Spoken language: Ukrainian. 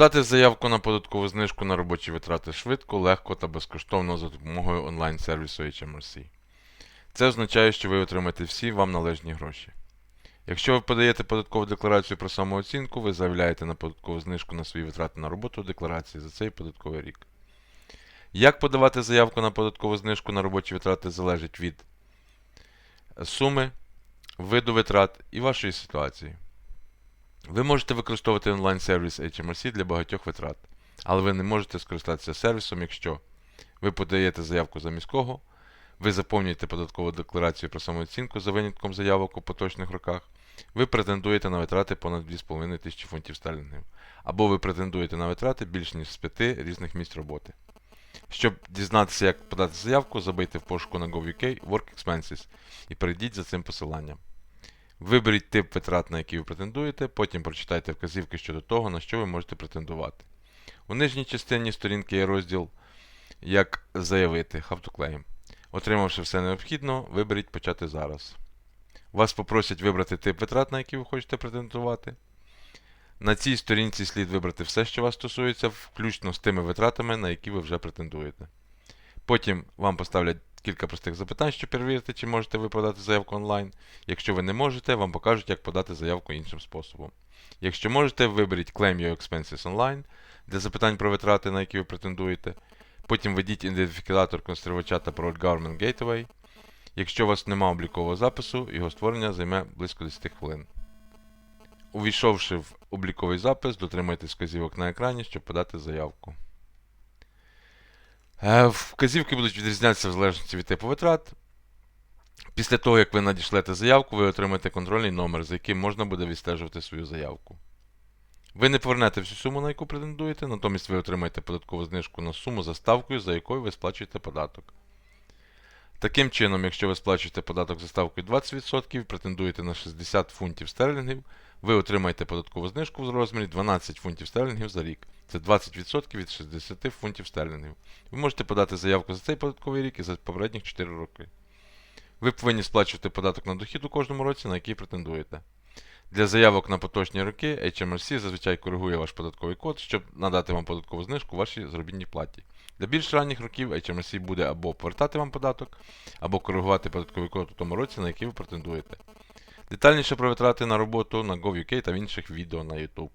Подати заявку на податкову знижку на робочі витрати швидко, легко та безкоштовно за допомогою онлайн-сервісу HMRC. Це означає, що ви отримаєте всі вам належні гроші. Якщо ви подаєте податкову декларацію про самооцінку, ви заявляєте на податкову знижку на свої витрати на роботу декларації за цей податковий рік. Як подавати заявку на податкову знижку на робочі витрати залежить від суми, виду витрат і вашої ситуації. Ви можете використовувати онлайн-сервіс HMRC для багатьох витрат, але ви не можете скористатися сервісом, якщо ви подаєте заявку за міського, ви заповнюєте податкову декларацію про самооцінку за винятком заявок у поточних роках, ви претендуєте на витрати понад 2,5 тисячі фунтів стерлінгів, або ви претендуєте на витрати більш ніж з 5 різних місць роботи. Щоб дізнатися, як подати заявку, забийте в пошуку на GovUK Work Expenses і перейдіть за цим посиланням. Виберіть тип витрат, на які ви претендуєте, потім прочитайте вказівки щодо того, на що ви можете претендувати. У нижній частині сторінки є розділ Як заявити How to Claim. Отримавши все необхідне, виберіть Почати зараз. Вас попросять вибрати тип витрат, на які ви хочете претендувати. На цій сторінці слід вибрати все, що вас стосується, включно з тими витратами, на які ви вже претендуєте. Потім вам поставлять кілька простих запитань, щоб перевірити, чи можете ви подати заявку онлайн. Якщо ви не можете, вам покажуть, як подати заявку іншим способом. Якщо можете, виберіть Claim Your Expenses Online для запитань про витрати, на які ви претендуєте. Потім введіть ідентифікатор консервача та пароль Government Gateway. Якщо у вас немає облікового запису, його створення займе близько 10 хвилин. Увійшовши в обліковий запис, дотримайтесь вказівок на екрані, щоб подати заявку. Е, Вказівки будуть відрізнятися в залежності від типу витрат. Після того, як ви надішлете заявку, ви отримаєте контрольний номер, за яким можна буде відстежувати свою заявку. Ви не повернете всю суму, на яку претендуєте, натомість ви отримаєте податкову знижку на суму за ставкою, за якою ви сплачуєте податок. Таким чином, якщо ви сплачуєте податок за ставкою 20% претендуєте на 60 фунтів стерлінгів, ви отримаєте податкову знижку в розмірі 12 фунтів стерлінгів за рік. Це 20% від 60 фунтів стерлінгів. Ви можете подати заявку за цей податковий рік і за попередніх 4 роки. Ви повинні сплачувати податок на дохід у кожному році, на який претендуєте. Для заявок на поточні роки HMRC зазвичай коригує ваш податковий код, щоб надати вам податкову знижку вашій заробітній платі. Для більш ранніх років HMRC буде або повертати вам податок, або коригувати податковий код у тому році, на який ви претендуєте. Детальніше про витрати на роботу на GovUK та в інших відео на YouTube.